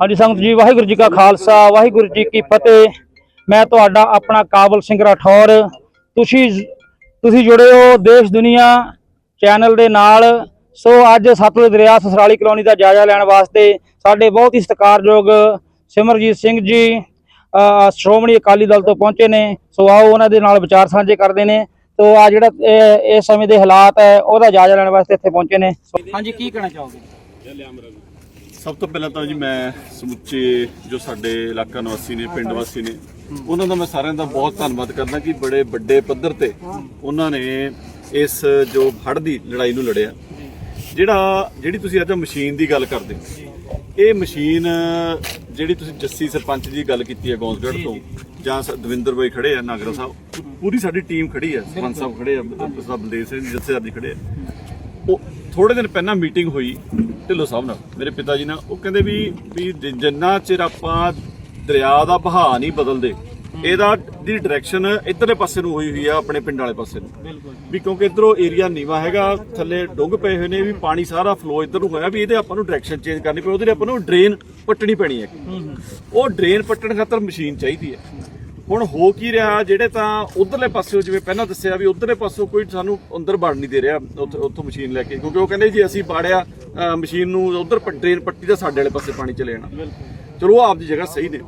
ਹਾਂਜੀ ਸੰਗਤ ਜੀ ਵਾਹਿਗੁਰੂ ਜੀ ਕਾ ਖਾਲਸਾ ਵਾਹਿਗੁਰੂ ਜੀ ਕੀ ਫਤਿਹ। ਮੈਂ ਤੁਹਾਡਾ ਆਪਣਾ ਕਾਬਲ ਸਿੰਘ ਰਾਠੌਰ। ਤੁਸੀਂ ਤੁਸੀਂ ਜੁੜੇ ਹੋ ਦੇਸ਼ ਦੁਨੀਆ ਚੈਨਲ ਦੇ ਨਾਲ। ਸੋ ਅੱਜ ਸਤਲੁਜ ਦਰਿਆ ਸਸਰਾਲੀ ਕਲੋਨੀ ਦਾ ਜਾਇਜ਼ਾ ਲੈਣ ਵਾਸਤੇ ਸਾਡੇ ਬਹੁਤ ਹੀ ਸਤਿਕਾਰਯੋਗ ਸਿਮਰਜੀਤ ਸਿੰਘ ਜੀ ਸ਼੍ਰੋਮਣੀ ਅਕਾਲੀ ਦਲ ਤੋਂ ਪਹੁੰਚੇ ਨੇ। ਸੋ ਆਓ ਉਹਨਾਂ ਦੇ ਨਾਲ ਵਿਚਾਰ ਸਾਂਝੇ ਕਰਦੇ ਨੇ। ਸੋ ਆ ਜਿਹੜਾ ਇਹ- ਇਸ ਸਮੇਂ ਦੇ ਹਾਲਾਤ ਹੈ ਉਹਦਾ ਜਾਇਜ਼ਾ ਲੈਣ ਵਾਸਤੇ ਇੱਥੇ ਪਹੁੰਚੇ ਨੇ। ਹਾਂਜੀ ਕੀ ਕਹਿਣਾ ਚਾਹੋਗੇ? ਸਭ ਤੋਂ ਪਹਿਲਾਂ ਤਾਂ ਜੀ ਮੈਂ ਸਮੁੱਚੇ ਜੋ ਸਾਡੇ ਇਲਾਕਾ ਨਿਵਾਸੀ ਨੇ, ਪਿੰਡ ਵਾਸੀ ਨੇ, ਉਹਨਾਂ ਦਾ ਮੈਂ ਸਾਰਿਆਂ ਦਾ ਬਹੁਤ ਧੰਨਵਾਦ ਕਰਦਾ ਕਿ ਬੜੇ ਵੱਡੇ ਪੱਧਰ ਤੇ ਉਹਨਾਂ ਨੇ ਇਸ ਜੋ ਹੜ੍ਹ ਦੀ ਲੜਾਈ ਨੂੰ ਲੜਿਆ। ਜਿਹੜਾ, ਜਿਹੜੀ ਤੁਸੀਂ ਅੱਜ ਮਸ਼ੀਨ ਦੀ ਗੱਲ ਕਰਦੇ ਹੋ, ਇਹ ਮਸ਼ੀਨ ਜਿਹੜੀ ਤੁਸੀਂ ਜੱਸੀ ਸਰਪੰਚ ਦੀ ਗੱਲ ਕੀਤੀ ਹੈ ਗੌਂਸਗੜ੍ਹ ਤੋਂ, ਜਾਂ ਦਵਿੰਦਰ ਬਾਈ ਖੜੇ ਆ, ਨਾਗਰਾ ਸਾਹਿਬ, ਪੂਰੀ ਸਾਡੀ ਟੀਮ ਖੜੀ ਹੈ, ਸਰਪੰਚ ਸਾਹਿਬ ਖੜੇ ਆ ਸਰਦਾਰ ਬਲਦੇਵ ਸਿੰਘ ਜੀ ਸਾਹਿਬ ਜੀ ਖੜੇ ਆ। ਉਹ ਥੋੜੇ ਦਿਨ ਪਹਿਲਾਂ ਮੀਟਿੰਗ ਹੋਈ ਢਿੱਲੋਂ ਸਾਹਿਬ ਨਾਲ ਮੇਰੇ ਪਿਤਾ ਜੀ ਨਾਲ। ਉਹ ਕਹਿੰਦੇ ਵੀ ਵੀ ਜਿੰਨਾ ਚਿਰ ਆਪਾਂ ਦਰਿਆ ਦਾ ਵਹਾਅ ਨਹੀਂ ਬਦਲਦੇ ਇਹਦਾ ਦੀ ਡਾਇਰੈਕਸ਼ਨ ਇਧਰਲੇ ਪਾਸੇ ਨੂੰ ਹੋਈ ਹੋਈ ਆ ਆਪਣੇ ਪਿੰਡ ਵਾਲੇ ਪਾਸੇ ਨੂੰ। ਵੀ ਕਿਉਂਕਿ ਇਧਰੋਂ ਏਰੀਆ ਨੀਵਾ ਹੈਗਾ ਥੱਲੇ ਡੁੱਗ ਪਏ ਹੋਏ ਨੇ ਵੀ ਪਾਣੀ ਸਾਰਾ ਫਲੋ ਇਧਰ ਨੂੰ ਹੋਇਆ ਵੀ ਇਹਦੇ ਆਪਾਂ ਨੂੰ ਡਾਇਰੈਕਸ਼ਨ ਚੇਂਜ ਕਰਨੀ ਪਈ ਉਹਦੇ ਲਈ ਆਪਾਂ ਨੂੰ ਡਰੇਨ ਪੱਟਣੀ ਪੈਣੀ ਹੈ। ਉਹ ਡਰੇਨ ਪੱਟਣ ਖਾਤਰ ਮਸ਼ੀਨ ਚਾਹੀਦੀ ਹੈ। ਹੁਣ ਹੋ ਕੀ ਰਿਹਾ? ਜਿਹੜੇ ਤਾਂ ਉਧਰਲੇ ਪਾਸਿਓ ਜਿਵੇਂ ਪਹਿਲਾਂ ਦੱਸਿਆ ਵੀ ਉਧਰਲੇ ਪਾਸਿਓ ਕੋਈ ਸਾਨੂੰ ਅੰਦਰ ਵੜ ਨਹੀਂ ਦੇ ਰਿਹਾ ਉੱਥ- ਉੱਥੋਂ ਮਸ਼ੀਨ ਲੈ ਕੇ ਕਿਉਂਕਿ ਉਹ ਕਹਿੰਦੇ ਜੀ ਅਸੀਂ ਬਾੜਿਆ ਮਸ਼ੀਨ ਨੂੰ ਉਧਰ ਡਰੇਨ ਪੱਟੀ ਦਾ ਸਾਡੇ ਵਾਲੇ ਪਾਸੇ ਪਾਣੀ ਚਲੇ ਜਾਣਾ। ਚਲੋ ਉਹ ਆਪਦੀ ਜਗ੍ਹਾ ਸਹੀ ਨੇ।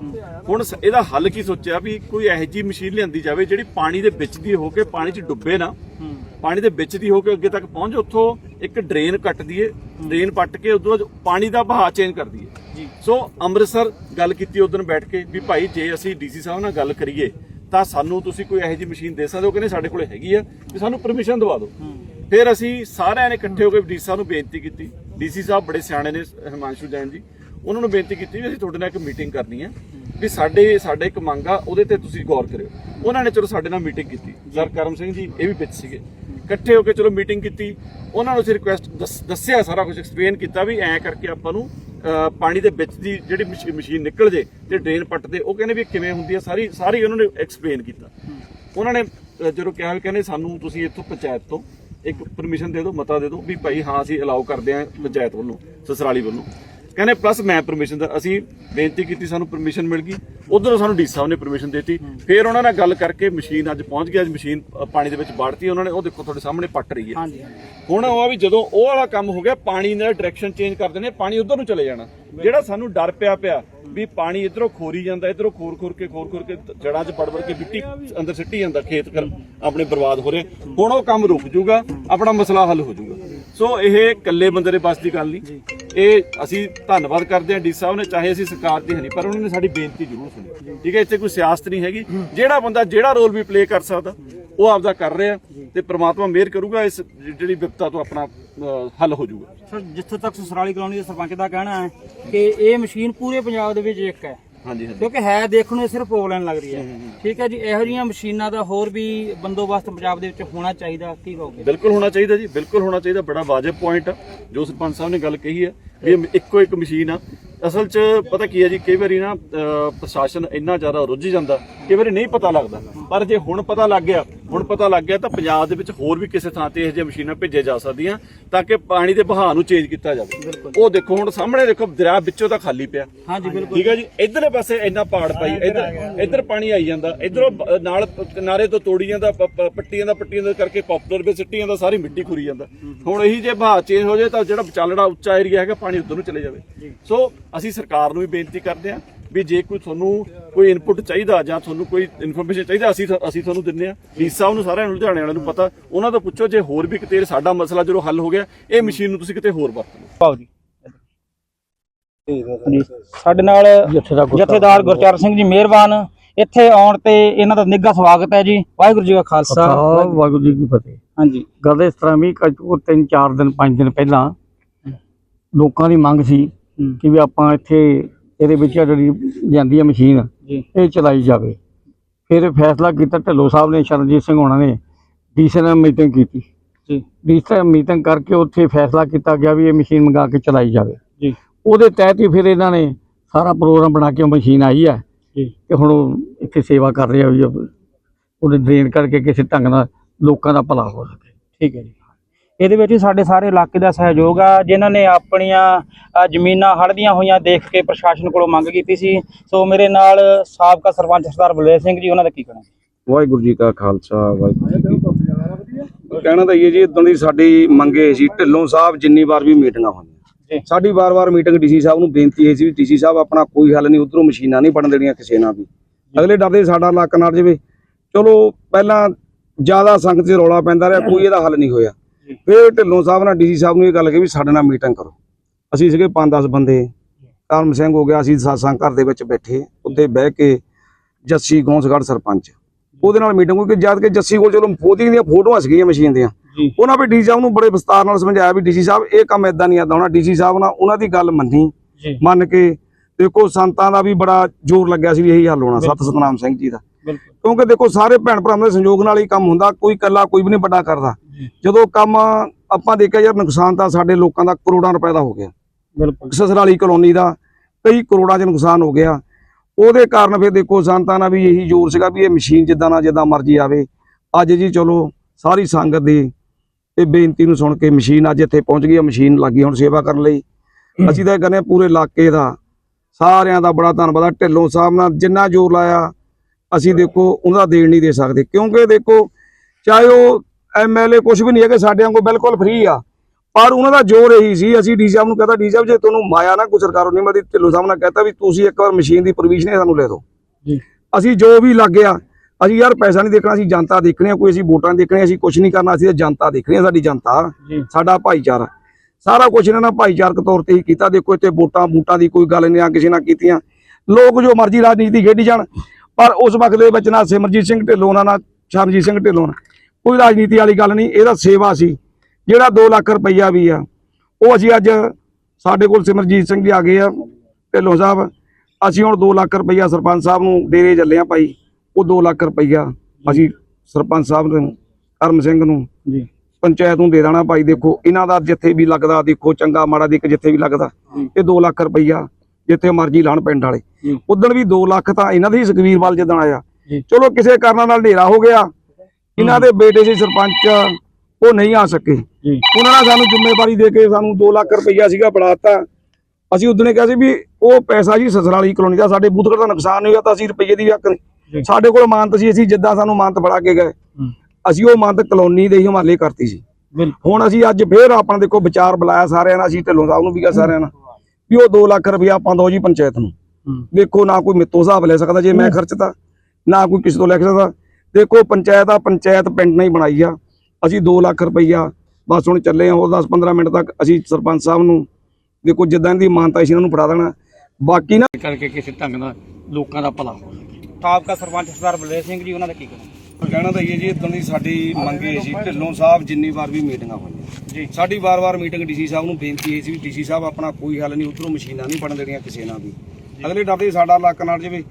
ਹੁਣ ਇਹਦਾ ਹੱਲ ਕੀ ਸੋਚਿਆ ਵੀ ਕੋਈ ਇਹੋ ਜਿਹੀ ਮਸ਼ੀਨ ਲਿਆਂਦੀ ਜਾਵੇ ਜਿਹੜੀ ਪਾਣੀ ਦੇ ਵਿੱਚ ਦੀ ਹੋ ਕੇ ਪਾਣੀ 'ਚ ਡੁੱਬੇ ਨਾ। ਪਾਣੀ ਦੇ ਵਿੱਚ ਦੀ ਹੋ ਕੇ ਅੱਗੇ ਤੱਕ ਪਹੁੰਚ ਉੱਥੋਂ ਇੱਕ ਡਰੇਨ ਕੱਟ ਦਈਏ ਡਰੇਨ ਪੱਟ ਕੇ ਉਦੋਂ ਬਾਅਦ ਪਾਣੀ ਦਾ ਵਹਾਅ ਚੇਂਜ ਕਰ ਦਈਏ। ਸੋ ਅੰਮ੍ਰਿਤਸਰ ਗੱਲ ਕੀਤੀ ਉਦੋਂ ਬੈਠ ਕੇ ਵੀ ਭਾਈ ਜੇ ਅਸੀਂ ਡੀਸੀ ਸਾਹਿਬ ਨਾਲ ਗੱਲ ਕਰੀਏ ਤਾਂ ਸਾਨੂੰ ਤੁਸੀਂ ਕੋਈ ਇਹੋ ਜਿਹੀ ਮਸ਼ੀਨ ਦੇ ਸਕਦੇ ਹੋ ਕਹਿੰਦੇ ਸਾਡੇ ਕੋਲੇ ਹੈਗੀ ਆ ਵੀ ਸਾਨੂੰ ਪਰਮਿਸ਼ਨ ਦਵਾ ਦਿਓ। ਫਿਰ ਅਸੀਂ ਸਾਰਿਆਂ ਨੇ ਇਕੱਠੇ ਹੋ ਕੇ ਡੀਸੀ ਸਾਹਿਬ ਨੂੰ ਬੇਨਤੀ ਕੀਤੀ। ਡੀਸੀ ਸਾਹਿਬ ਬੜੇ ਸਿਆਣੇ ਨੇ ਹਿਮਾਂਸ਼ੂ ਜੈਨ ਜੀ। ਉਹਨਾਂ ਨੂੰ ਬੇਨਤੀ ਕੀਤੀ ਵੀ ਅਸੀਂ ਤੁਹਾਡੇ ਨਾਲ ਇੱਕ ਮੀਟਿੰਗ ਕਰਨੀ ਹੈ ਵੀ ਸਾਡੇ ਸਾਡੇ ਇੱਕ ਮੰਗ ਆ ਉਹਦੇ ਤੇ ਤੁਸੀਂ ਗੌਰ ਕਰਿਓ। ਉਹਨਾਂ ਨੇ ਚਲੋ ਸਾਡੇ ਨਾਲ ਮੀਟਿੰਗ ਕੀਤੀ। ਸਰ ਕਰਮ ਸਿੰਘ ਜੀ ਇਹ ਵੀ ਵਿੱਚ ਸੀਗੇ। ਇਕੱਠੇ ਹੋ ਕੇ ਚਲੋ ਮੀਟਿੰਗ ਕੀਤੀ। ਉਹਨਾਂ ਨੂੰ ਅਸੀਂ ਰਿਕੁਐਸਟ ਦੱਸਿਆ ਸਾਰਾ ਕੁਝ ਐਕਸਪਲੇਨ ਕੀਤਾ ਵੀ ਐਂ ਕਰਕੇ ਆਪਾਂ ਨੂੰ ਪਾਣੀ ਦੇ ਵਿੱਚ ਦੀ ਜਿਹੜੀ ਮਸ਼ੀ- ਮਸ਼ੀਨ ਨਿਕਲ ਜੇ ਤੇ ਡਰੇਨ ਪੱਟਦੇ ਉਹ ਕਹਿੰਦੇ ਵੀ ਕਿਵੇਂ ਹੁੰਦੀ ਹੈ ਸਾਰੀ ਸਾਰੀ ਉਹਨਾਂ ਨੇ ਐਕਸਪਲੇਨ ਕੀਤਾ। ਉਹਨਾਂ ਨੇ ਜਦੋਂ ਕਿਹਾ ਵੀ ਕਹਿੰਦੇ ਸਾਨੂੰ ਤੁਸੀਂ ਇੱਥੋਂ ਪੰਚਾਇਤ ਤੋਂ ਇੱਕ ਪਰਮਿਸ਼ਨ ਦੇ ਦਿਓ, ਮਤਾ ਦੇ ਦਿਓ ਵੀ ਭਾਈ ਹਾਂ, ਅਸੀਂ ਅਲਾਉ ਕਰਦੇ ਹਾਂ ਪੰਚਾਇਤ ਵੱਲੋਂ, ਸਸਰਾਲੀ ਵੱਲੋਂ। ਕਹਿੰਦੇ ਪਲੱਸ ਮੈਂ ਪਰਮਿਸ਼ਨ ਦਾ ਅਸੀਂ ਬੇਨਤੀ ਕੀਤੀ ਸਾਨੂੰ ਪਰਮਿਸ਼ਨ ਮਿਲ ਗਈ। ਉਧਰੋਂ ਸਾਨੂੰ ਡੀ ਸਾਹਿਬ ਨੇ ਪਰਮਿਸ਼ਨ ਦਿੱਤੀ। ਫਿਰ ਉਹਨਾਂ ਨਾਲ ਗੱਲ ਕਰਕੇ ਮਸ਼ੀਨ ਅੱਜ ਪਹੁੰਚ ਗਈ ਅੱਜ ਮਸ਼ੀਨ ਪਾਣੀ ਦੇ ਵਿੱਚ ਵੜਤੀ ਉਹਨਾਂ ਨੇ। ਉਹ ਦੇਖੋ ਤੁਹਾਡੇ ਸਾਹਮਣੇ ਪੱਟ ਰਹੀ ਹੈ। ਹਾਂਜੀ ਹੁਣ ਉਹ ਆ ਵੀ ਜਦੋਂ ਉਹ ਵਾਲਾ ਕੰਮ ਹੋ ਗਿਆ ਪਾਣੀ ਦਾ ਡਾਇਰੈਕਸ਼ਨ ਚੇਂਜ ਕਰ ਦਿੰਦੇ ਪਾਣੀ ਉਧਰ ਨੂੰ ਚਲੇ ਜਾਣਾ। ਜਿਹੜਾ ਸਾਨੂੰ ਡਰ ਪਿਆ ਪਿਆ ਵੀ ਪਾਣੀ ਇਧਰੋਂ ਖੋਰੀ ਜਾਂਦਾ ਇਧਰੋਂ ਖੋਰ ਖੋਰ ਕੇ ਖੋਰ ਖੋਰ ਕੇ ਜੜਾਂ 'ਚ ਵੜ ਕੇ ਮਿੱਟੀ ਅੰਦਰ ਸਿੱਟੀ ਜਾਂਦਾ ਖੇਤ ਕਰ ਆਪਣੇ ਬਰਬਾਦ ਹੋ ਰਹੇ। ਹੁਣ ਉਹ ਕੰਮ ਰੁਕ ਜਾਊਗਾ ਆਪਣਾ ਮਸਲਾ ਹੱਲ ਹੋ ਜਾਊਗਾ। ਸੋ ਇਹ ਇਕੱਲੇ ਬੰਦੇ ਦੇ ਬਸ ਦੀ ਗੱਲ ਨਹੀਂ। ਇਹ ਅਸੀਂ ਧੰਨਵਾਦ ਕਰਦੇ ਹਾਂ ਡੀ ਸਾਹਿਬ ਨੇ ਚਾਹੇ ਅਸੀਂ ਸਰਕਾਰ ਦੀ ਹੈ ਨਹੀਂ ਪਰ ਉਹਨਾਂ ਨੇ ਸਾਡੀ ਬੇਨਤੀ ਜ਼ਰੂਰ ਸੁਣੀ। ਠੀਕ ਹੈ ਇੱਥੇ ਕੋਈ ਸਿਆਸਤ ਨਹੀਂ ਹੈਗੀ। ਜਿਹੜਾ ਬੰਦਾ ਜਿਹੜਾ ਰੋਲ ਵੀ ਪਲੇ ਕਰ ਸਕਦਾ ਉਹ ਆਪਦਾ ਕਰ ਰਿਹਾ ਤੇ ਪ੍ਰਮਾਤਮਾ ਮਿਹਰ ਕਰੂਗਾ ਇਸ ਜਿਹੜੀ ਵਿਪਤਾ ਤੋਂ ਆਪਣਾ ਹੱਲ ਹੋ ਜਾਊਗਾ। ਸਰ ਜਿੱਥੇ ਤੱਕ ਸਸਰਾਲੀ ਕਲੋਨੀ ਦੇ ਸਰਪੰਚ ਦਾ ਕਹਿਣਾ ਹੈ ਕਿ ਇਹ ਮਸ਼ੀਨ ਪੂਰੇ ਪੰਜਾਬ ਦੇ ਵਿੱਚ ਇੱਕ ਹੈ। ਹਾਂਜੀ ਹਾਂਜੀ। ਕਿਉਂਕਿ ਹੈ ਦੇਖਣ ਨੂੰ ਇਹ ਸਿਰਫ ਪ੍ਰੋਬਲਮ ਲੱਗ ਰਹੀ ਹੈ। ਠੀਕ ਹੈ ਜੀ ਇਹੋ ਜਿਹੀਆਂ ਮਸ਼ੀਨਾਂ ਦਾ ਹੋਰ ਵੀ ਬੰਦੋਬਸਤ ਪੰਜਾਬ ਦੇ ਵਿੱਚ ਹੋਣਾ ਚਾਹੀਦਾ ਕੀ ਕਹੋਗੇ? ਬਿਲਕੁਲ ਹੋਣਾ ਚਾਹੀਦਾ ਜੀ ਬਿਲਕੁਲ ਹੋਣਾ ਚਾਹੀਦਾ ਬੜਾ ਵਾਜਬ ਪੁਆਇੰਟ ਜੋ ਸਰਪੰਚ ਸਾਹਿਬ ਨੇ ਗੱਲ ਕਹੀ ਹੈ ਵੀ ਇਹ ਇੱਕੋ ਇੱਕ ਮਸ਼ੀਨ ਆ। ਅਸਲ 'ਚ ਪਤਾ ਕੀ ਹੈ ਜੀ ਕਈ ਵਾਰੀ ਨਾ ਅਹ, ਪ੍ਰਸ਼ਾਸਨ ਇੰਨਾ ਜ਼ਿਆਦਾ ਰੁੱਝ ਜਾਂਦਾ ਕਈ ਵਾਰੀ ਨਹੀਂ ਪਤਾ ਲੱਗਦਾ। ਪਰ ਜੇ ਹੁਣ ਪਤਾ ਲੱਗ ਗਿਆ ਹੁਣ ਪਤਾ ਲੱਗ ਗਿਆ ਤਾਂ ਪੰਜਾਬ ਦੇ ਵਿੱਚ ਹੋਰ ਵੀ ਕਿਸੇ ਥਾਂ ਤੇ ਇਹੋ ਜਿਹੀਆਂ ਮਸ਼ੀਨਾਂ ਭੇਜੇ ਜਾ ਸਕਦੀਆਂ ਤਾਂ ਕਿ ਪਾਣੀ ਦੇ ਵਹਾਅ ਨੂੰ ਚੇਂਜ ਕੀਤਾ ਜਾਵੇ। ਉਹ ਦੇਖੋ ਹੁਣ ਸਾਹਮਣੇ ਦੇਖੋ ਦਰਿਆ ਵਿੱਚੋਂ ਤਾਂ ਖਾਲੀ ਪਿਆ। ਹਾਂਜੀ ਬਿਲਕੁਲ। ਠੀਕ ਹੈ ਜੀ? ਇਧਰਲੇ ਪਾਸੇ ਇੰਨਾ ਪਾੜ ਪਾਈ ਇਧਰ ਇਧਰ ਪਾਣੀ ਆਈ ਜਾਂਦਾ। ਇਧਰੋਂ ਨਾਲ ਕਿਨਾਰੇ ਤੋਂ ਤੋੜੀ ਜਾਂਦਾ ਪ- ਪ- ਪੱਟੀਆਂ ਦਾ ਪੱਟੀਆਂ ਦਾ ਕਰਕੇ ਪੌਪੂਲਰ ਵਿੱਚ ਸਿੱਟੀ ਜਾਂਦਾ ਸਾਰੀ ਮਿੱਟੀ ਖੁਰੀ ਜਾਂਦਾ। ਹੁਣ ਇਹੀ ਜੇ ਵਹਾਅ ਚੇਂਜ ਹੋ ਜਾਏ ਤਾਂ ਜਿਹੜਾ ਵਿਚਾਲੜਾ ਉੱਚਾ ਏਰੀਆ ਹੈਗਾ ਪਾਣੀ ਉਧਰ ਨੂੰ ਚਲੇ ਜਾਵੇ। ਸੋ ਅਸੀਂ ਸਰਕਾਰ ਨੂੰ ਵੀ ਬੇਨਤੀ ਕਰਦੇ ਹਾਂ ਵੀ ਜੇ ਕੋਈ ਤੁਹਾਨੂੰ ਕੋਈ ਇਨਪੁਟ ਚਾਹੀਦਾ ਜਾਂ ਤੁਹਾਨੂੰ ਕੋਈ ਇਨਫੋਰਮੇਸ਼ਨ ਚਾਹੀਦਾ ਅਸੀਂ ਅਸੀਂ ਤੁਹਾਨੂੰ ਦਿੰਦੇ ਹਾਂ। ਡੀਸੀ ਸਾਹਿਬ ਨੂੰ ਸਾਰਿਆਂ ਨੂੰ ਲੁਧਿਆਣੇ ਵਾਲਿਆਂ ਨੂੰ ਪਤਾ। ਉਹਨਾਂ ਤੋਂ ਪੁੱਛੋ ਜੇ ਹੋਰ ਵੀ ਕਿਤੇ ਸਾਡਾ ਮਸਲਾ ਜਦੋਂ ਹੱਲ ਹੋ ਗਿਆ ਇਹ ਮਸ਼ੀਨ ਨੂੰ ਤੁਸੀਂ ਕਿਤੇ ਹੋਰ ਵਰਤ ਲਓ। ਪਾਓ ਜੀ। ਸਾਡੇ ਨਾਲ ਜਥੇਦਾਰ ਗੁਰਚਰਨ ਸਿੰਘ ਜੀ ਮਿਹਰਬਾਨ। ਇੱਥੇ ਆਉਣ ਤੇ ਇਹਨਾਂ ਦਾ ਨਿੱਘਾ ਸਵਾਗਤ ਹੈ ਜੀ। ਵਾਹਿਗੁਰੂ ਜੀ ਕਾ ਖਾਲਸਾ। ਵਾਹਿਗੁਰੂ ਜੀ ਕੀ ਫਤਿਹ। ਹਾਂਜੀ। ਗੱਲ ਇਸ ਤਰ੍ਹਾਂ ਵੀ ਅੱਜ ਤਿੰਨ ਚਾਰ ਦਿਨ ਪੰਜ ਦਿਨ ਪਹਿਲਾਂ ਲੋਕਾਂ ਦੀ ਮੰਗ ਸੀ। ਕਿ ਵੀ ਆਪਾਂ ਇੱਥੇ ਇਹਦੇ ਵਿੱਚ ਜਿਹੜੀ ਜਾਂਦੀ ਹੈ ਮਸ਼ੀਨ ਇਹ ਚਲਾਈ ਜਾਵੇ। ਫਿਰ ਫੈਸਲਾ ਕੀਤਾ ਢਿੱਲੋਂ ਸਾਹਿਬ ਨੇ ਸ਼ਰਨਜੀਤ ਸਿੰਘ ਹੋਣਾ ਨੇ ਡੀਸੀ ਨਾਲ ਮੀਟਿੰਗ ਕੀਤੀ। ਜੀ। ਡੀਸੀ ਨਾਲ ਮੀਟਿੰਗ ਕਰਕੇ ਉੱਥੇ ਫੈਸਲਾ ਕੀਤਾ ਗਿਆ ਵੀ ਇਹ ਮਸ਼ੀਨ ਮੰਗਾ ਕੇ ਚਲਾਈ ਜਾਵੇ। ਜੀ। ਉਹਦੇ ਤਹਿਤ ਹੀ ਫਿਰ ਇਹਨਾਂ ਨੇ ਸਾਰਾ ਪ੍ਰੋਗਰਾਮ ਬਣਾ ਕੇ ਉਹ ਮਸ਼ੀਨ ਆਈ ਹੈ ਜੀ। ਤੇ ਹੁਣ ਇੱਥੇ ਸੇਵਾ ਕਰ ਰਿਹਾ ਵੀ ਉਹ- ਉਹਨੇ ਡਰੇਨ ਕਰਕੇ ਕਿਸੇ ਢੰਗ ਨਾਲ ਲੋਕਾਂ ਦਾ ਭਲਾ ਹੋ ਸਕੇ। ਠੀਕ ਹੈ ਜੀ। ਇਹਦੇ ਵਿੱਚ ਹੀ ਸਾਡੇ ਸਾਰੇ ਇਲਾਕੇ ਦਾ ਸਹਿਯੋਗ ਆ ਜਿਨ੍ਹਾਂ ਨੇ ਆਪਣੀਆਂ ਜ਼ਮੀਨਾਂ ਹੜ੍ਹਦੀਆਂ ਹੋਈਆਂ ਦੇਖ ਕੇ ਪ੍ਰਸ਼ਾਸਨ ਕੋਲੋਂ ਮੰਗ ਕੀਤੀ ਸੀ। ਸੋ ਮੇਰੇ ਨਾਲ ਸਾਬਕਾ ਸਰਪੰਚ ਸਰਦਾਰ ਬਲੇਰ ਸਿੰਘ ਜੀ ਉਹਨਾਂ ਦਾ ਕੀ ਕਹਿਣਾ? ਵਾਹਿਗੁਰੂ ਜੀ ਕਾ ਖਾਲਸਾ ਵਾਹਿਗੁਰੂ ਜੀ ਕੀ ਫਤਿਹ। ਕਹਿਣਾ ਤਾਂ ਇਹ ਜੀ ਇਦਾਂ ਦੀ ਸਾਡੀ ਮੰਗੇ ਸੀ ਢਿੱਲੋਂ ਸਾਹਿਬ ਜਿੰਨੀ ਵਾਰ ਵੀ ਮੀਟਿੰਗਾਂ ਹੋਈਆਂ। ਸਾਡੀ ਵਾਰ-ਵਾਰ ਮੀਟਿੰਗ ਡੀਸੀ ਸਾਹਿਬ ਨੂੰ ਬੇਨਤੀ ਇਹ ਸੀ ਵੀ ਡੀਸੀ ਸਾਹਿਬ ਆਪਣਾ ਕੋਈ ਹੱਲ ਨਹੀਂ ਉਧਰੋਂ ਮਸ਼ੀਨਾਂ ਨਹੀਂ ਬਣਨ ਦੇਣੀਆਂ ਕਿਸੇ ਨਾਲ ਵੀ। ਅਗਲੇ ਡਰਦੇ ਸਾਡਾ ਇਲਾਕਾ ਨੜ ਜਾਵੇ। ਚਲੋ ਪਹਿਲਾਂ ਜ਼ਿਆਦਾ ਸੰਗਤ 'ਚ ਰੌਲਾ ਪੈਂਦਾ ਰਿਹਾ ਕੋਈ ਇਹਦਾ ਹੱਲ ਨਹੀਂ ਹੋਇਆ। ਫਿਰ ਢਿੱਲੋਂ ਸਾਹਿਬ ਨਾਲ ਡੀਸੀ ਸਾਹਿਬ ਨੂੰ ਇਹ ਗੱਲ ਕਹੀ ਵੀ ਸਾਡੇ ਨਾਲ ਮੀਟਿੰਗ ਕਰੋ। ਅਸੀਂ ਸੀਗੇ 5-10 ਬੰਦੇ। ਕਰਮ ਸਿੰਘ ਹੋ ਗਿਆ ਅਸੀਂ ਸਾਸਾਂ ਘਰ ਦੇ ਵਿੱਚ ਬੈਠੇ ਉੱਤੇ ਬਹਿ ਕੇ ਜੱਸੀ ਗੌਂਸਗੜ੍ਹ ਸਰਪੰਚ। ਉਹਦੇ ਨਾਲ ਮੀਟਿੰਗ ਹੋਈ ਕਿ ਜਦ ਕਿ ਜੱਸੀ ਕੋਲ ਚਲੋ ਫੋਦੀ ਦੀਆਂ ਫੋਟੋਆਂ ਸੀਗੀਆਂ ਮਸ਼ੀਨ ਦੀਆਂ। ਉਹਨਾਂ ਵੀ ਡੀਸੀ ਸਾਹਿਬ ਨੂੰ ਬੜੇ ਵਿਸਤਾਰ ਨਾਲ ਸਮਝਾਇਆ ਵੀ ਡੀਸੀ ਸਾਹਿਬ ਇਹ ਕੰਮ ਇਦਾਂ ਨਹੀਂ ਆਦਾ ਹੋਣਾ। ਡੀਸੀ ਸਾਹਿਬ ਨਾਲ ਉਹਨਾਂ ਦੀ ਗੱਲ ਮੰਨੀ। ਮੰਨ ਕੇ ਦੇਖੋ ਸੰਤਾਂ ਦਾ ਵੀ ਬੜਾ ਜ਼ੋਰ ਲੱਗਿਆ ਸੀ ਵੀ ਇਹੀ ਹੱਲ ਹੋਣਾ। ਸਤ ਸਤਨਾਮ ਸਿੰਘ ਜੀ ਦਾ। ਕਿਉਂਕਿ ਦੇਖੋ ਸਾਰੇ ਭੈਣ ਭਰਾਵਾਂ ਦੇ ਸੰਯੋਗ ਨਾਲ ਹੀ ਕੰਮ ਹੁੰਦਾ ਕੋਈ ਇਕੱਲਾ ਕੋਈ ਵੀ ਨਹੀਂ ਵੱਡਾ ਕਰਦਾ। ਜਦੋਂ ਕੰਮ ਆਪਾਂ ਦੇਖਿਆ ਯਾਰ ਨੁਕਸਾਨ ਤਾਂ ਸਾਡੇ ਲੋਕਾਂ ਦਾ ਕਰੋੜਾਂ ਰੁਪਏ ਦਾ ਹੋ ਗਿਆ। ਬਿਲਕੁਲ। ਸਸਰਾਲੀ ਕਲੋਨੀ ਦਾ ਕਈ ਕਰੋੜਾਂ ਚ ਨੁਕਸਾਨ ਹੋ ਗਿਆ। ਉਹਦੇ ਕਾਰਨ ਫਿਰ ਦੇਖੋ ਸੰਤਾਂ ਨਾਲ ਵੀ ਇਹੀ ਜ਼ੋਰ ਸੀਗਾ ਵੀ ਇਹ ਮਸ਼ੀਨ ਜਿੱਦਾਂ ਨਾ ਜਿੱਦਾਂ ਮਰਜ਼ੀ ਆਵੇ। ਅੱਜ ਜੀ ਚਲੋ ਸਾਰੀ ਸੰਗਤ ਦੀ ਇਹ ਬੇਨਤੀ ਨੂੰ ਸੁਣ ਕੇ ਮਸ਼ੀਨ ਅੱਜ ਇੱਥੇ ਪਹੁੰਚ ਗਈ ਹੈ। ਮਸ਼ੀਨ ਲੱਗੀ ਹੁਣ ਸੇਵਾ ਕਰਨ ਲਈ। ਅਸੀਂ ਤਾਂ ਇਹ ਕਹਿੰਦੇ ਪੂਰੇ ਇਲਾਕੇ ਦਾ ਸਾਰਿਆਂ ਦਾ ਬੜਾ ਧੰਨਵਾਦ। ਆ ਢਿੱਲੋਂ ਸਾਹਿਬ ਨਾਲ ਜਿੰਨਾ ਜ਼ੋਰ ਲਾਇਆ ਅਸੀਂ ਦੇਖੋ ਉਹਦਾ ਦੇਣ ਨਹੀਂ ਦੇ ਸਕਦੇ। ਕਿਉਂਕਿ ਦੇਖੋ ਚਾਹੇ ਉਹ ਐਮਐਲਏ ਕੁਝ ਵੀ ਨਹੀਂ ਹੈਗੇ ਸਾਡੇ ਵਾਂਗੂ ਬਿਲਕੁਲ ਫ੍ਰੀ ਆ। ਪਰ ਉਹਨਾਂ ਦਾ ਜ਼ੋਰ ਇਹੀ ਸੀ ਅਸੀਂ ਡੀ ਸਾਹਿਬ ਨੂੰ ਕਹਤਾ ਡੀ ਸਾਹਿਬ ਜੇ ਤੁਹਾਨੂੰ ਮਾਇਆ ਨਾ ਕੋਈ ਸਰਕਾਰੋਂ ਨਹੀਂ ਮਿਲਦੀ ਢਿੱਲੋਂ ਸਾਹਿਬ ਨੇ ਕਹਤਾ ਵੀ ਤੁਸੀਂ ਇੱਕ ਵਾਰ ਮਸ਼ੀਨ ਦੀ ਪ੍ਰੋਵੀਜ਼ਨ ਸਾਨੂੰ ਲੈ ਦਿਓ। ਅਸੀਂ ਜੋ ਵੀ ਲੱਗ ਗਿਆ ਅਸੀਂ ਯਾਰ ਪੈਸਾ ਨਹੀਂ ਦੇਖਣਾ ਅਸੀਂ ਜਨਤਾ ਦੇਖਣੀ ਆ ਕੋਈ ਅਸੀਂ ਵੋਟਾਂ ਦੇਖਣੀ ਅਸੀਂ ਕੁਝ ਨਹੀਂ ਕਰਨਾ ਅਸੀਂ ਤਾਂ ਜਨਤਾ ਦੇਖਣੀ ਆ ਸਾਡੀ ਜਨਤਾ ਸਾਡਾ ਭਾਈਚਾਰਾ। ਸਾਰਾ ਕੁਝ ਇਹਨਾਂ ਨਾਲ ਭਾਈਚਾਰਕ ਤੌਰ ਤੇ ਹੀ ਕੀਤਾ। ਦੇਖੋ ਇੱਥੇ ਵੋਟਾਂ ਬੂਟਾਂ ਦੀ ਕੋਈ ਗੱਲ ਨਹੀਂ ਆ ਕਿਸੇ ਨਾਲ ਕੀਤੀਆਂ। ਲੋਕ ਜੋ ਮਰਜ਼ੀ ਰਾਜਨੀਤੀ ਖੇਡੀ ਜਾਣ ਪਰ ਉਸ ਵਕਤ ਦੇ ਵਿੱਚ ਨਾ ਸਿਮਰਜੀਤ ਸਿੰਘ ਢਿੱਲੋਂ ਨਾਲ ਨਾ ਸ਼ਰਨਜੀਤ ਸਿੰਘ ਢਿੱਲੋਂ ਨਾਲ ਕੋਈ ਰਾਜਨੀਤੀ ਵਾਲੀ ਗੱਲ ਨਹੀਂ ਇਹਦਾ ਸੇਵਾ ਸੀ। ਜਿਹੜਾ 2 ਲੱਖ ਰੁਪਈਆ ਵੀ ਆ ਉਹ ਅਸੀਂ ਅੱਜ ਸਾਡੇ ਕੋਲ ਸਿਮਰਜੀਤ ਸਿੰਘ ਜੀ ਆ ਗਏ ਆ ਢਿੱਲੋਂ ਸਾਹਿਬ। ਅਸੀਂ ਹੁਣ 2 ਲੱਖ ਰੁਪਈਆ ਸਰਪੰਚ ਸਾਹਿਬ ਨੂੰ ਡੇਰੇ ਚੱਲੇ ਆ ਭਾਈ। ਉਹ 2 ਲੱਖ ਰੁਪਈਆ ਅਸੀਂ ਸਰਪੰਚ ਸਾਹਿਬ ਨੂੰ ਕਰਮ ਸਿੰਘ ਨੂੰ ਜੀ। ਪੰਚਾਇਤ ਨੂੰ ਦੇ ਦੇਣਾ ਭਾਈ। ਦੇਖੋ ਇਹਨਾਂ ਦਾ ਜਿੱਥੇ ਵੀ ਲੱਗਦਾ ਦੇਖੋ ਚੰਗਾ ਮਾੜਾ ਦੇਖ ਜਿੱਥੇ ਵੀ ਲੱਗਦਾ। ਇਹ 2 ਲੱਖ ਰੁਪਈਆ ਜਿੱਥੇ ਮਰਜ਼ੀ ਲਾਣ ਪਿੰਡ ਵਾਲੇ। ਉਦੋਂ ਵੀ 2 ਲੱਖ ਤਾਂ ਇਹਨਾਂ ਦੇ ਸੁਖਵੀਰਵਾਲ ਜਦੋਂ ਆਇਆ। ਚਲੋ ਕਿਸੇ ਕਾਰਨਾਂ ਨਾਲ ਹਨੇਰਾ ਹੋ ਗਿਆ ਇਹਨਾਂ ਦੇ ਬੇਟੇ ਸੀ ਸਰਪੰਚ ਉਹ ਨਹੀਂ ਆ ਸਕੇ। ਉਹਨਾਂ ਨੇ ਸਾਨੂੰ ਜ਼ਿੰਮੇਵਾਰੀ ਦੇ ਕੇ ਸਾਨੂੰ 2 ਲੱਖ ਰੁਪਈਆ ਸੀਗਾ ਫੜਾਤਾ। ਅਸੀਂ ਉਦੋਂ ਕਿਹਾ ਸੀ ਵੀ ਉਹ ਪੈਸਾ ਜੀ ਸਸਰਾਲੀ ਕਲੋਨੀ ਦਾ ਸਾਡੇ ਬੂਥਗੜ ਦਾ ਨੁਕਸਾਨ ਨਹੀਂ ਹੋਇਆ ਤਾਂ ਅਸੀਂ ਰੁਪਈਏ ਦੀ ਹੱਕ ਸਾਡੇ ਕੋਲ ਮਾਨਤ ਸੀ ਅਸੀਂ ਜਿੱਦਾਂ ਸਾਨੂੰ ਮਾਨਤ ਫੜਾ ਕੇ ਗਏ। ਅਸੀਂ ਉਹ ਮਾਨਤ ਕਲੋਨੀ ਦੇ ਹੀ ਹਵਾਲੇ ਕਰਤੀ ਸੀ। ਹੁਣ ਅਸੀਂ ਅੱਜ ਫੇਰ ਆਪਣਾ ਦੇਖੋ ਵਿਚਾਰ ਬੁਲਾਇਆ ਸਾਰਿਆਂ ਨਾਲ ਅਸੀਂ ਢਿੱਲੋਂ ਸਾਹਿਬ ਨੂੰ ਵੀ ਕਿਹਾ ਸਾਰਿਆਂ ਨਾਲ। ਵੀ ਉਹ 2 ਲੱਖ ਰੁਪਇਆ ਆਪਾਂ ਦੋ ਜੀ ਪੰਚਾਇਤ ਨੂੰ। ਦੇਖੋ ਨਾ ਕੋਈ ਮਿੱਤੋਂ ਹਿਸਾਬ ਲੈ ਸਕਦਾ ਜੇ ਮੈਂ ਖਰਚਤਾ ਨਾ ਕੋਈ ਕਿਸੇ ਤੋਂ ਲੈ ਸਕਦਾ। ਦੇਖੋ ਪੰਚਾਇਤ ਆ ਪੰਚਾਇਤ ਪਿੰਡ ਨੇ ਹੀ ਬਣਾਈ ਆ। ਅਸੀਂ 2 ਲੱਖ ਰੁਪਈਆ ਬਸ ਹੁਣ ਚੱਲੇ ਆ ਹੋਰ 10-15 ਮਿੰਟ ਤੱਕ ਅਸੀਂ ਸਰਪੰਚ ਸਾਹਿਬ ਨੂੰ ਦੇਖੋ ਜਿੱਦਾਂ ਦੀ ਮਾਨਤਾ ਸੀ ਇਹਨਾਂ ਨੂੰ ਫੜਾ ਦੇਣਾ। ਬਾਕੀ ਨਾ ਕਰਕੇ ਕਿਸੇ ਢੰਗ ਨਾਲ ਲੋਕਾਂ ਦਾ ਭਲਾ ਹੋ ਸਕੇ ਸਾਬਕਾ ਸਰਪੰਚ ਸਰਦਾਰ ਬਲੇਰ ਸਿੰਘ ਜੀ ਉਹਨਾਂ ਦਾ ਕੀ ਕਹਿਣਾ ਕਹਿਣਾ ਤਾਂ ਇਹ ਜੀ ਇਦਾਂ ਦੀ ਸਾਡੀ ਮੰਗੇ ਸੀ ਢਿੱਲੋਂ ਸਾਹਿਬ ਜਿੰਨੀ ਵਾਰ ਵੀ ਮੀਟਿੰਗਾਂ ਹੋਈਆਂ। ਜੀ। ਸਾਡੀ ਵਾਰ-ਵਾਰ ਮੀਟਿੰਗ ਡੀਸੀ ਸਾਹਿਬ ਨੂੰ ਬੇਨਤੀ ਇਹ ਸੀ ਵੀ ਡੀਸੀ ਸਾਹਿਬ ਆਪਣਾ ਕੋਈ ਹੱਲ ਨਹੀਂ ਉਧਰੋਂ ਮਸ਼ੀਨਾਂ ਨਹੀਂ ਬਣਨ ਦੇਣੀਆਂ ਕਿਸੇ ਨਾਲ ਵੀ। ਅਗਲੇ ਡਰਦੇ ਸਾਡਾ ਇਲਾਕਾ ਨੜ ਜਾਵੇ।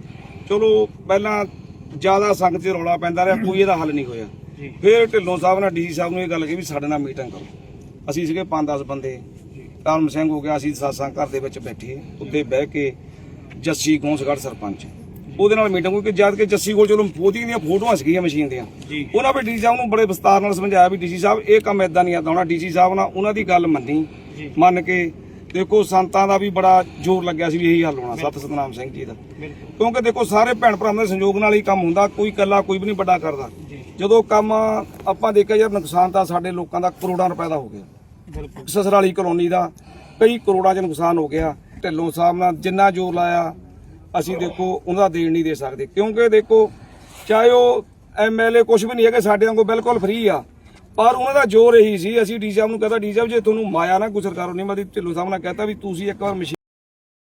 ਚਲੋ ਪਹਿਲਾਂ ਜ਼ਿਆਦਾ ਸੰਗਤ 'ਚ ਰੌਲਾ ਪੈਂਦਾ ਰਿਹਾ ਕੋਈ ਇਹਦਾ ਹੱਲ ਨਹੀਂ ਹੋਇਆ। ਫਿਰ ਢਿੱਲੋਂ ਸਾਹਿਬ ਨਾਲ ਡੀਸੀ ਸਾਹਿਬ ਨੂੰ ਇਹ ਗੱਲ ਕਹੀ ਵੀ ਸਾਡੇ ਨਾਲ ਮੀਟਿੰਗ ਕਰੋ। ਅਸੀਂ ਸੀਗੇ 5-10 ਬੰਦੇ। ਕਰਮ ਸਿੰਘ ਹੋ ਗਿਆ ਅਸੀਂ ਸਾਸਾਂ ਘਰ ਦੇ ਵਿੱਚ ਬੈਠੇ ਉੱਤੇ ਬਹਿ ਕੇ ਜੱਸੀ ਗੌਂਸਗੜ੍ਹ ਸਰਪੰਚ। ਉਹਦੇ ਨਾਲ ਮੀਟਿੰਗ ਹੋਈ ਕਿ ਜਦ ਕਿ ਜੱਸੀ ਕੋਲ ਚਲੋ ਫੋਦੀ ਦੀਆਂ ਫੋਟੋਆਂ ਸੀਗੀਆਂ ਮਸ਼ੀਨ ਦੀਆਂ। ਉਹਨਾਂ ਵੀ ਡੀਸੀ ਸਾਹਿਬ ਨੂੰ ਬੜੇ ਵਿਸਤਾਰ ਨਾਲ ਸਮਝਾਇਆ ਵੀ ਡੀਸੀ ਸਾਹਿਬ ਇਹ ਕੰਮ ਇਦਾਂ ਨਹੀਂ ਆਦਾ ਹੋਣਾ। ਡੀਸੀ ਸਾਹਿਬ ਨਾਲ ਉਹਨਾਂ ਦੀ ਗੱਲ ਮੰਨੀ ਮੰਨ ਕੇ ਦੇਖੋ ਸੰਤਾਂ ਦਾ ਵੀ ਬੜਾ ਜ਼ੋਰ ਲੱਗਿਆ ਸੀ ਵੀ ਇਹੀ ਹੱਲ ਹੋਣਾ ਸਤ ਸਤਨਾਮ ਸਿੰਘ ਜੀ ਦਾ। ਕਿਉਂਕਿ ਦੇਖੋ ਸਾਰੇ ਭੈਣ ਭਰਾਵਾਂ ਦੇ ਸੰਯੋਗ ਨਾਲ ਹੀ ਕੰਮ ਹੁੰਦਾ ਕੋਈ ਇਕੱਲਾ ਕੋਈ ਵੀ ਨਹੀਂ ਵੱਡਾ ਕਰਦਾ। ਜਦੋਂ ਕੰਮ ਆਪਾਂ ਦੇਖਿਆ ਯਾਰ ਨੁਕਸਾਨ ਤਾਂ ਸਾਡੇ ਲੋਕਾਂ ਦਾ ਕਰੋੜਾਂ ਰੁਪਏ ਦਾ ਹੋ ਗਿਆ। ਬਿਲਕੁਲ। ਸਸਰਾਲੀ ਕਲੋਨੀ ਦਾ ਕਈ ਕਰੋੜਾਂ ਚ ਨੁਕਸਾਨ ਹੋ ਗਿਆ। ਢਿੱਲੋਂ ਸਾਹਿਬ ਨਾਲ ਜਿੰਨਾ ਜ਼ੋਰ ਲਾਇਆ ਅਸੀਂ ਦੇਖੋ ਉਹਨਾਂ ਦਾ ਦੇਣ ਨਹੀਂ ਦੇ ਸਕਦੇ। ਕਿਉਂਕਿ ਦੇਖੋ, ਚਾਹੇ ਉਹ ਐਮਐਲਏ ਕੁਝ ਵੀ ਨਹੀਂ ਹੈਗੇ, ਸਾਡੇ ਵਾਂਗੂ ਬਿਲਕੁਲ ਫ੍ਰੀ ਆ। ਪਰ ਉਹਨਾਂ ਦਾ ਜ਼ੋਰ ਇਹੀ ਸੀ, ਅਸੀਂ ਡੀ ਸਾਹਿਬ ਨੂੰ ਕਹਤਾ, ਡੀ ਸਾਹਿਬ ਜੇ ਤੁਹਾਨੂੰ ਮਾਇਆ ਨਾ ਕੋਈ ਸਰਕਾਰੋਂ ਨਹੀਂ ਮਿਲਦੀ, ਢਿੱਲੋਂ ਸਾਹਿਬ ਨਾਲ ਕਹਤਾ ਵੀ ਤੁਸੀਂ ਇੱਕ ਵਾਰ ਮਸ਼ੀਨ